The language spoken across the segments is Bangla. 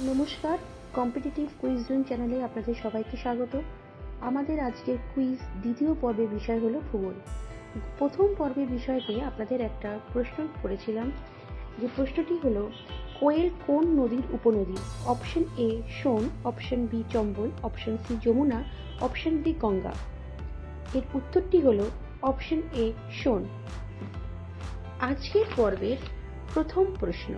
নমস্কার কম্পিটিটিভ কুইজ জোন চ্যানেলে আপনাদের সবাইকে স্বাগত। আমাদের আজকের কুইজ দ্বিতীয় পর্বের বিষয় হলো ভূগোল। প্রথম পর্বের বিষয়তে আপনাদের একটা প্রশ্ন করেছিলাম, যে প্রশ্নটি হলো, কোয়েল কোন নদীর উপনদী? Option A Son option B Chambal option C Yamuna option D Ganga. এর উত্তরটি হলো অপশন এ সোন। আজকের পর্বের প্রথম প্রশ্ন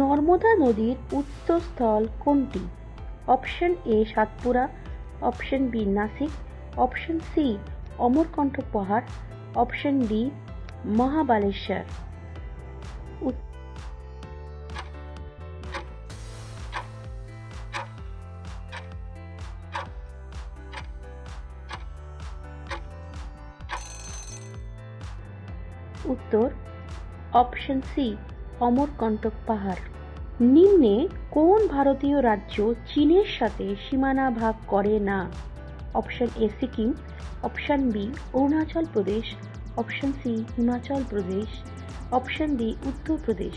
নর্মদা নদীর উৎসস্থল কোনটি? Option A Satpura, option B Nashik, option C Amarkantak পাহাড়, অপশন ডি মহাবালেশ্বর। উত্তর, অপশন সি অমরকণ্টক পাহাড়। নিম্নে কোন ভারতীয় রাজ্য চীনের সাথে সীমানা ভাগ করে না? Option A Sikkim, option B Arunachal Pradesh, option C Himachal Pradesh, option D Uttar Pradesh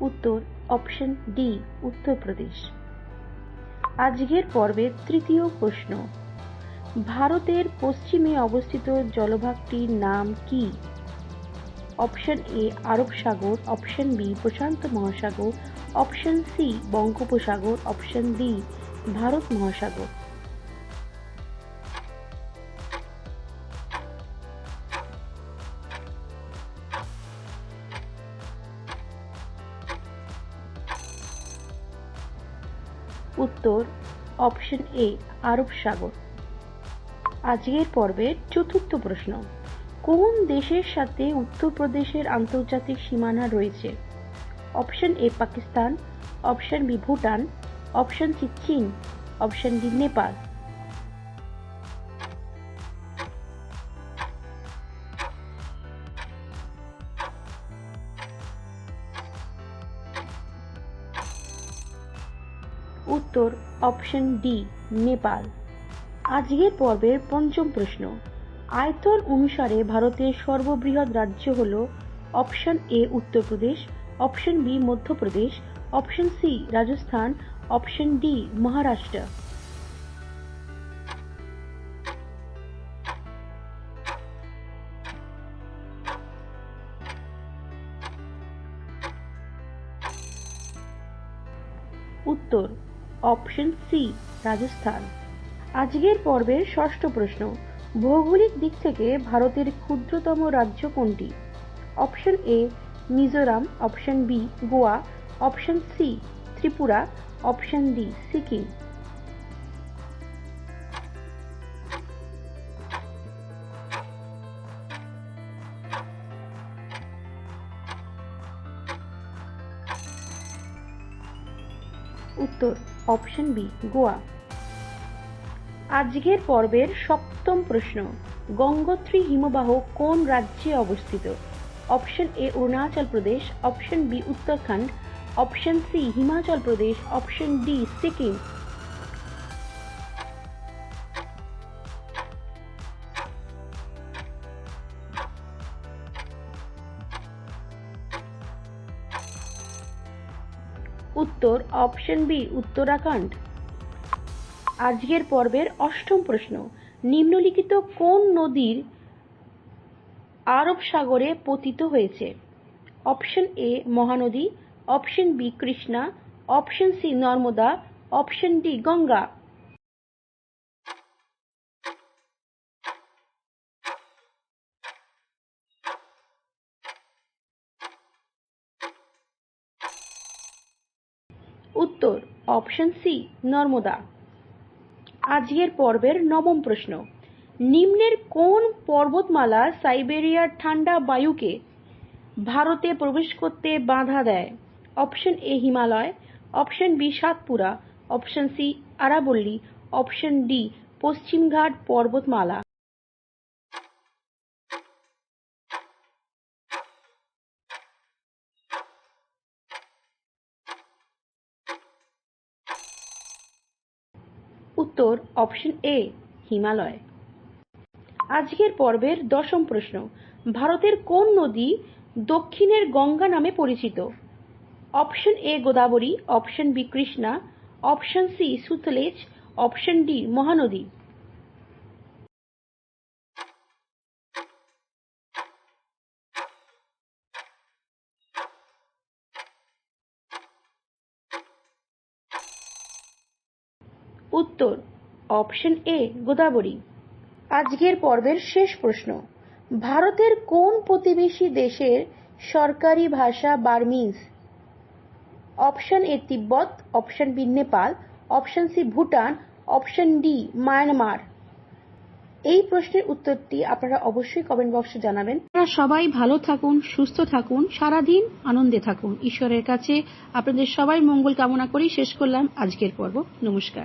উত্তর অপশন ডি উত্তরপ্রদেশ আজকের পর্বের তৃতীয় প্রশ্ন। ভারতের পশ্চিমে অবস্থিত জলভাগটির নাম কি? অপশন এ আরব সাগর অপশন বি প্রশান্ত মহাসাগর অপশন সি বঙ্গোপসাগর অপশন ডি ভারত মহাসাগর। উত্তর অপশন এ আরব সাগর। আজকের পর্বের চতুর্থ প্রশ্ন, কোন দেশের সাথে উত্তরপ্রদেশের আন্তর্জাতিক সীমানা রয়েছে? Option A Pakistan option B Bhutan option C Chin option D Nepal. উত্তর অপশন ডি নেপাল। আজকের পর্বের পঞ্চম প্রশ্ন। আয়তন অনুসারে ভারতের সর্ববৃহৎ রাজ্য হল option A Uttar Pradesh, option B Madhya Pradesh, option C Rajasthan, option D Maharashtra. উত্তর অপশন সি, রাজস্থান। আজকের পর্বের ষষ্ঠ প্রশ্ন, ভৌগোলিক দিক থেকে ভারতের ক্ষুদ্রতম রাজ্য কোনটি? Option A, Mizoram, option B, Goa, option C, Tripura, option D, Sikkim. উত্তর অপশন বি, গোয়া। আজকের পর্বের সপ্তম প্রশ্ন, গঙ্গোত্রী হিমবাহ কোন রাজ্যে অবস্থিত? Option A, Arunachal Pradesh, option B, Uttarakhand, option C, Himachal Pradesh, option D, Sikkim. উত্তর অপশন বি উত্তরাখণ্ড। আজকের পর্বের অষ্টম প্রশ্ন, নিম্নলিখিত কোন নদীর আরব সাগরে পতিত হয়েছে? Option A Mahanadi option B Krishna option C Narmada option D Ganga. উত্তর অপশন সি নর্মদা। আজকের পর্বের নবম প্রশ্ন। নিম্নের কোন পর্বতমালা সাইবেরিয়ার ঠান্ডা বায়ুকে ভারতে প্রবেশ করতে বাধা দেয়? Option A Himalaya option B Satpura option C আরাবল্লী option D পশ্চিমঘাট পর্বতমালা। উত্তর অপশন এ, হিমালয়। আজকের পর্বের দশম প্রশ্ন, ভারতের কোন নদী দক্ষিণের গঙ্গা নামে পরিচিত? Option A, Godavari, option B, Krishna, option C, Sutlej, option D, Mahanadi. উত্তর, অপশন এ, গোদাবরী। আজকের পর্বের শেষ প্রশ্ন, ভারতের কোন প্রতিবেশী দেশের সরকারি ভাষা Burmese? Option A, Tibet, option B, Nepal, option C, Bhutan, option D, Myanmar. এই প্রশ্নের উত্তরটি আপনারা অবশ্যই কমেন্ট বক্সে জানাবেন। আপনারা সবাই ভালো থাকুন, সুস্থ থাকুন, সারাদিন আনন্দে থাকুন। ঈশ্বরের কাছে আপনাদের সবাই মঙ্গল কামনা করেই শেষ করলাম আজকের পর্ব। নমস্কার।